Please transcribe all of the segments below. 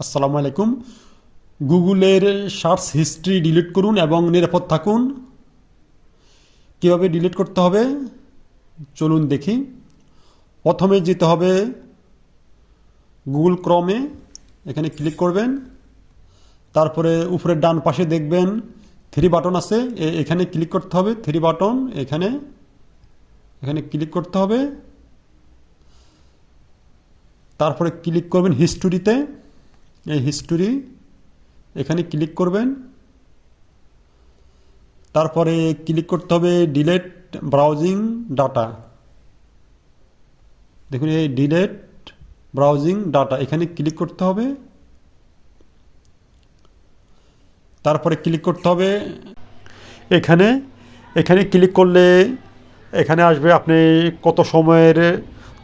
আসসালামু আলাইকুম। গুগলের সার্চ হিস্ট্রি ডিলিট করুন এবং নিরাপদ থাকুন। কীভাবে ডিলিট করতে হবে? চলুন দেখি। প্রথমে যেতে হবে গুগল ক্রমে, এখানে ক্লিক করবেন। তারপরে উপরের ডান পাশে দেখবেন থ্রি বাটন আছে এখানে ক্লিক করতে হবে, থ্রি বাটন, এখানে এখানে ক্লিক করতে হবে। তারপরে ক্লিক করবেন হিস্টোরিতে। এই হিস্টোরি এখানে ক্লিক করবেন। তারপরে ক্লিক করতে হবে ডিলেট ব্রাউজিং ডাটা দেখুন এই ডিলেট ব্রাউজিং ডাটা এখানে ক্লিক করতে হবে। তারপরে ক্লিক করতে হবে। এখানে এখানে ক্লিক করলে এখানে আসবে আপনি কত সময়ের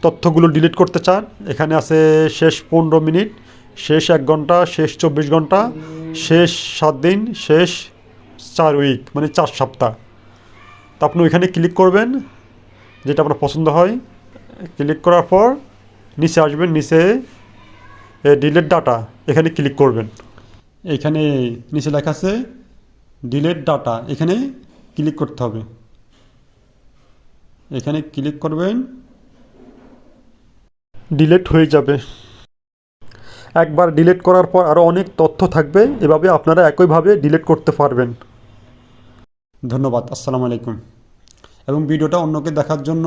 তথ্যগুলো ডিলিট করতে চান। এখানে আছে শেষ পনেরো মিনিট। শেষ এক ঘণ্টা, শেষ চব্বিশ ঘণ্টা, শেষ সাত দিন, শেষ চার উইক মানে চার সপ্তাহ। তা আপনি ওইখানে ক্লিক করবেন, যেটা আপনার পছন্দ হয়। ক্লিক করার পর নিচে আসবেন, নিচে ডিলেট ডাটা এখানে ক্লিক করবেন। এখানে নিচে লেখা আছে ডিলেট ডাটা এখানে ক্লিক করতে হবে। এখানে ক্লিক করবেন ডিলেট হয়ে যাবে। একবার ডিলিট করার পর আরও অনেক তথ্য থাকবে। এভাবে আপনারা একইভাবে ডিলিট করতে পারবেন। ধন্যবাদ, আসসালামু আলাইকুম। এবং ভিডিওটা অন্যকে দেখার জন্য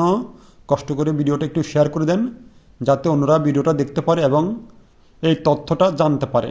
কষ্ট করে ভিডিওটা একটু শেয়ার করে দেন, যাতে অন্যরা ভিডিওটা দেখতে পারে এবং এই তথ্যটা জানতে পারে।